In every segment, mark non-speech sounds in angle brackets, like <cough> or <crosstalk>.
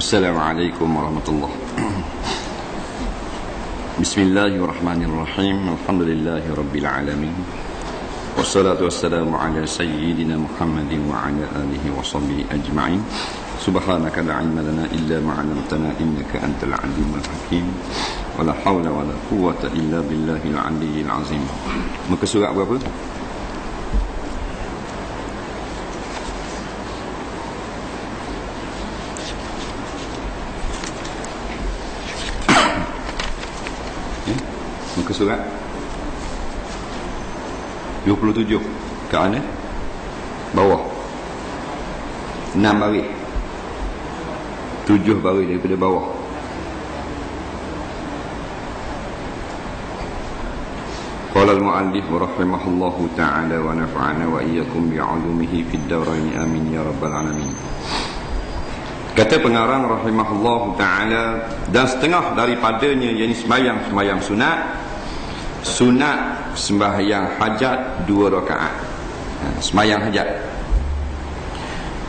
السلام عليكم ورحمة الله بسم الله الرحمن الرحيم الحمد لله رب العالمين والصلاة والسلام على سيدنا محمد وعلى آله وصحبه أجمعين سبحانك لا علم لنا إلا ما علمتنا إنك أنت العليم الحكيم ولا حول ولا قوة إلا بالله العلي العظيم Muka surat berapa? surat? 27 kat mana? Bawah. 6 baris 7 baris daripada bawah. Qala al-mu'allif rahimahullahu ta'ala wa nafa'ana wa iyyakum bi'ulumihi fid dawrain amin ya rabbal alamin. Kata pengarang rahimahullahu ta'ala dan setengah daripadanya yang sembahyang-sembahyang sunat Sunat sembahyang hajat Dua rakaat. Ha, Semayang hajat.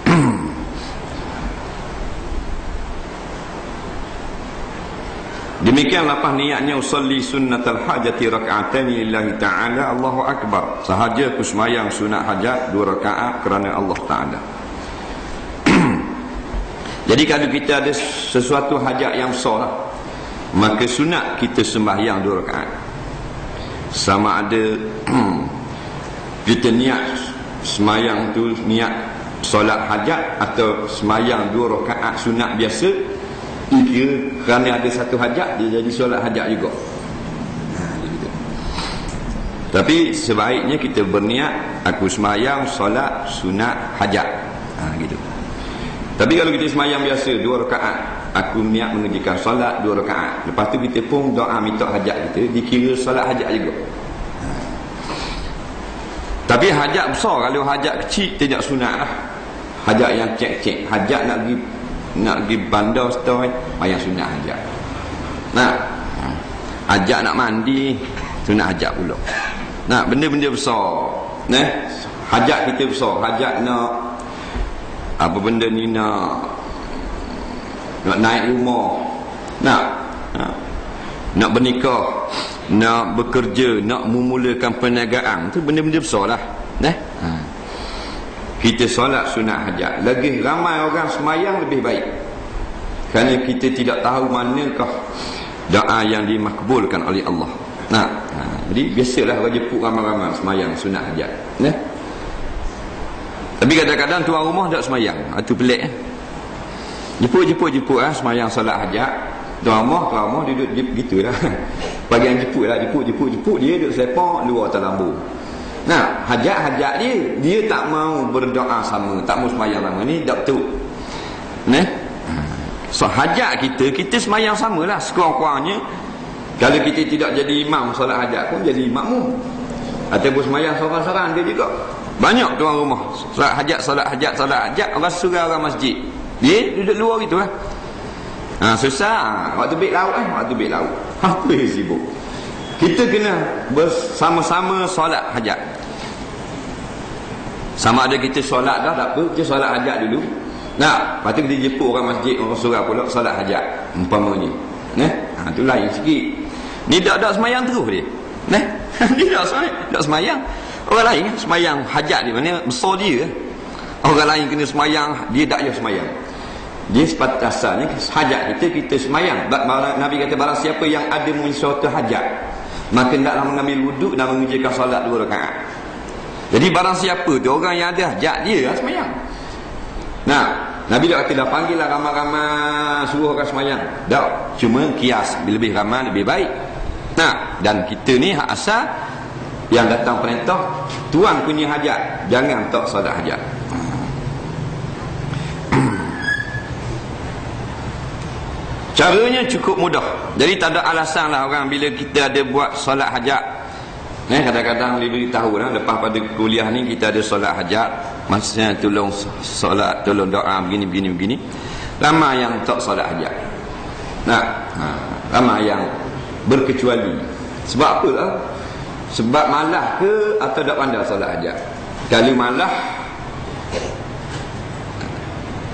<clears throat> Demikian lapah niatnya usalli sunnatal hajati raka'atani lillahi ta'ala Allahu Akbar. Sahaja aku semayang sunat hajat Dua rakaat kerana Allah Ta'ala. <clears throat> Jadi kalau kita ada sesuatu hajat yang besar lah, Maka sunat kita sembahyang dua rakaat Sama ada <clears throat> Kita niat Semayang tu niat Solat hajat Atau semayang dua rakaat sunat biasa Kira kerana ada satu hajat Dia jadi solat hajat juga. Ha, Tapi sebaiknya kita berniat Aku semayang solat sunat hajat. Ha, gitu. Tapi kalau kita semayang biasa Dua rakaat Aku niat mengerjakan solat dua rakaat. Lepas tu kita pun doa minta hajat kita. Dikira solat hajat juga. Tapi hajat besar. Kalau hajat kecil tidak sunat lah. Hajat yang cek-cek. Hajat nak pergi nak pergi bandar setoi mayang sunat hajat. Nak? Hajat nak mandi sunat hajat pula. Nak? Benda-benda besar. Nah? Hajat kita besar. Hajat nak apa benda ni nak nak naik rumah. Nak. Ha, nak bernikah. Nak bekerja. Nak memulakan perniagaan. Tu benda-benda besar lah. Nah ha. Kita solat sunat hajat. Lagi ramai orang semayang lebih baik. Kerana kita tidak tahu manakah doa yang dimakbulkan oleh Allah. Nah, ha, jadi biasalah orang jepuk ramai-ramai semayang sunat hajat. Nah? tapi kadang-kadang tuan rumah tak semayang. Itu pelik eh? Jepuk-jepuk-jepuk eh, semayang solat hajat rumah tuan rumah duduk gitu lah <laughs> bagian jepuk lah jepuk-jepuk-jepuk dia duduk sepak luar atas lambu Nah, hajat-hajat dia, dia tak mau berdoa sama, tak mau semayang sama. Ni doktor. Nah. So, hajat kita, kita semayang samalah sekurang-kurangnya. Kalau kita tidak jadi imam solat hajat pun jadi makmum. Ataupun semayang seorang-seorang dia juga. Banyak tuan rumah. Solat hajat, solat hajat, solat hajat. Orang surah orang masjid. Dia duduk luar gitu lah. Ha, susah. Waktu bik laut eh. Waktu bik laut. <laughs> Apa yang sibuk? Kita kena bersama-sama solat hajat. Sama ada kita solat dah tak apa, kita solat hajat dulu. Nah, lepas tu kita jemput orang masjid, orang surah pula solat hajat. Umpamanya. Nah, ha, tu lain sikit. Ni tak ada semayang terus dia. Nah, <laughs> dia tak semayang, tak semayang. Orang lain semayang hajat dia, mana besar dia. Orang lain kena semayang, dia tak payah semayang. Dia sepatutnya asalnya hajat kita, kita semayang. Nabi kata barang siapa yang ada suatu hajat, maka hendaklah mengambil wuduk dan mengerjakan solat dua rakaat. Jadi barang siapa tu orang yang ada hajat dia lah semayang. Nah, Nabi dah kata dah panggil lah ramai-ramai suruh orang semayang. Tak, cuma kias lebih ramai lebih baik. Nah, dan kita ni hak asal yang datang perintah tuan punya hajat, jangan tak solat hajat. Caranya cukup mudah. Jadi tak ada alasan lah orang bila kita ada buat solat hajat. Eh, kadang-kadang boleh tahu lah. Lepas pada kuliah ni kita ada solat hajat. Maksudnya tolong solat, tolong doa begini, begini, begini. Lama yang tak solat hajat. Nah, ha, lama yang berkecuali. Sebab apa lah? Sebab malah ke atau tak pandai solat hajat? Kalau malah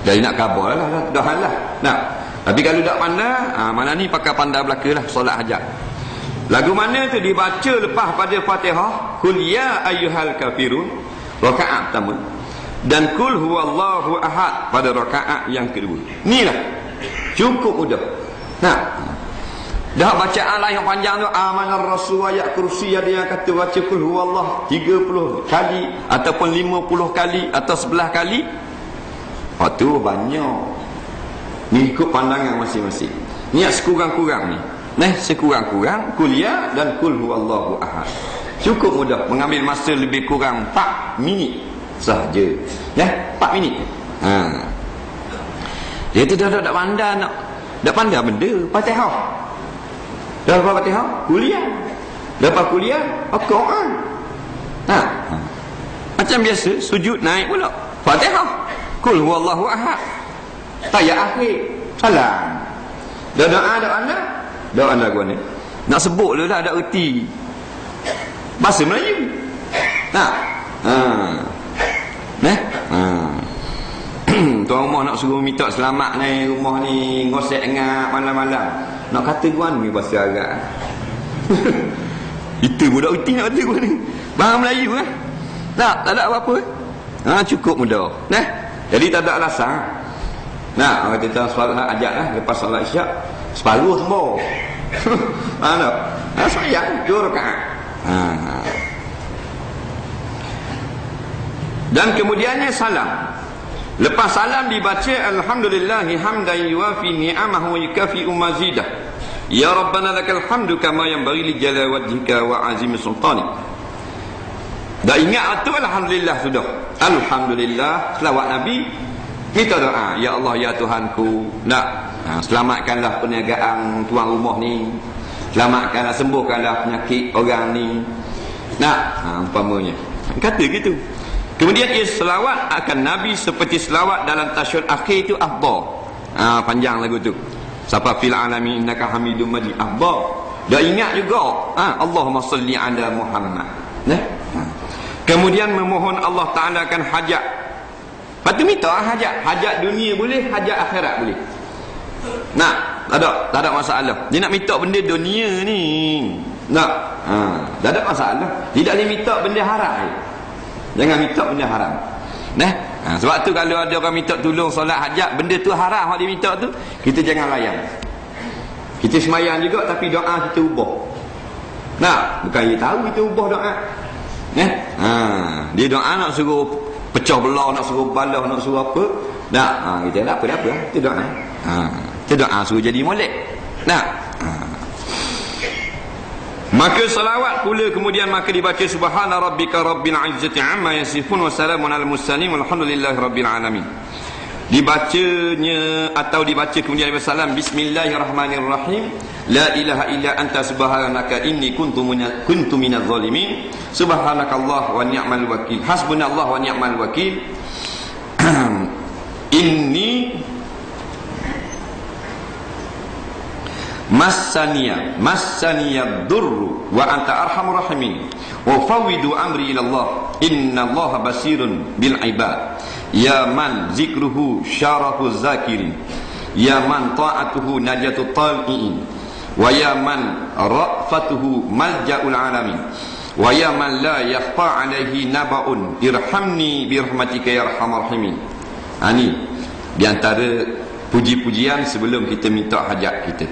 jadi nak kabar lah, dah lah. Nah, Tapi kalau tak pandai, ha, mana ni pakai pandai belaka lah solat hajat. Lagu mana tu dibaca lepas pada Fatihah, Kul ya ayyuhal kafirun, rakaat pertama. Dan kul huwallahu ahad pada rakaat yang kedua. Inilah. Cukup mudah. Nah. Dah bacaan lah yang panjang tu amanar rasul ayat kursi ada yang kata baca kul huwallah 30 kali ataupun 50 kali atau 11 kali. Lepas tu banyak. Ni ikut pandangan masing-masing. Niat sekurang-kurang ni. Nah, sekurang-kurang kuliah dan kul huwallahu ahad. Cukup mudah mengambil masa lebih kurang 4 minit sahaja. Ya, 4 minit. Ha. Dia tu dah tak pandai nak dah pandai benda Fatihah. Dah lepas Fatihah, kuliah. Lepas kuliah, Al-Quran. Ha. Macam biasa, sujud naik pula. Fatihah. Kul huwallahu ahad. Tayat akhir. Salam. Dah doa, dah pandai. Dah anda gua ni. Nak sebut lu lah ada erti. Bahasa Melayu. Tak. Ha. Nah. Ha. <clears throat> Tuan rumah nak suruh minta selamat ni rumah ni ngosek ngap malam-malam. Nak kata gua ni bahasa Arab. <laughs> Itu budak erti nak kata gua ni. Bahasa Melayu eh. Tak, tak ada apa-apa. Ha, cukup mudah. Nah. Jadi tak ada alasan. Nah, orang kita solat ajak lah lepas solat isyak separuh tembok mana ha, sayang dua rakaat. Ha. dan kemudiannya salam. Lepas salam dibaca alhamdulillahi hamdan yuafi ni'amahu wa yukafi mazidah. Ya rabbana lakal hamdu kama yanbaghi li jala wajhika wa azim sultani. Dah ingat tu alhamdulillah sudah. Alhamdulillah selawat nabi kita doa ya Allah ya Tuhanku nak ha, selamatkanlah perniagaan tuan rumah ni. Selamatkanlah sembuhkanlah penyakit orang ni. Nak ha, umpamanya. Kata gitu. Kemudian ia selawat akan Nabi seperti selawat dalam tasyud akhir itu ahba ha, panjang lagu tu. Siapa fil alami innaka hamidum majid. Ahba dah ingat juga ha, Allahumma salli ala Muhammad. Ha. kemudian memohon Allah Ta'ala akan hajat Lepas tu minta hajat. Hajat dunia boleh, hajat akhirat boleh. Nak, tak ada, tak ada masalah. Dia nak minta benda dunia ni. Nak, ha, tak ada masalah. Tidak boleh minta benda haram. Jangan minta benda haram. Nah, ha, sebab tu kalau ada orang minta tolong solat hajat, benda tu haram yang dia minta tu, kita jangan layan. Kita semayang juga tapi doa kita ubah. Nah, bukan dia tahu kita ubah doa. Nah, ha, dia doa nak suruh pecah belah nak suruh balah nak suruh apa. Nah, ha, kita tak apa dah apa. Kita doa. Ha. Kita doa suruh jadi molek. Nah. Ha. Maka salawat pula kemudian maka dibaca subhana rabbika rabbil izzati amma yasifun wa salamun alal mursalin walhamdulillahi rabbil alamin. Dibacanya atau dibaca kemudian bersalam bismillahirrahmanirrahim la ilaha illa anta subhanaka inni kuntu minaz kuntu minaz zalimin. Subhanakallah wa ni'mal wakil. Hasbunallah wa ni'mal wakil. <clears throat> Inni massaniya massaniya durru wa anta arhamur rahimin. Wa fawwidu amri ila Allah. Inna Allah basirun bil ibad. Ya man zikruhu syarafu zakirin. Ya man ta'atuhu najatu tal'iin wa ya man ra'fatuhu malja'ul alamin. Wa ya man la yakhfa alaihi naba'un. Irhamni birahmatika ya arhamar rahimin. Ha, ni. Di antara puji-pujian sebelum kita minta hajat kita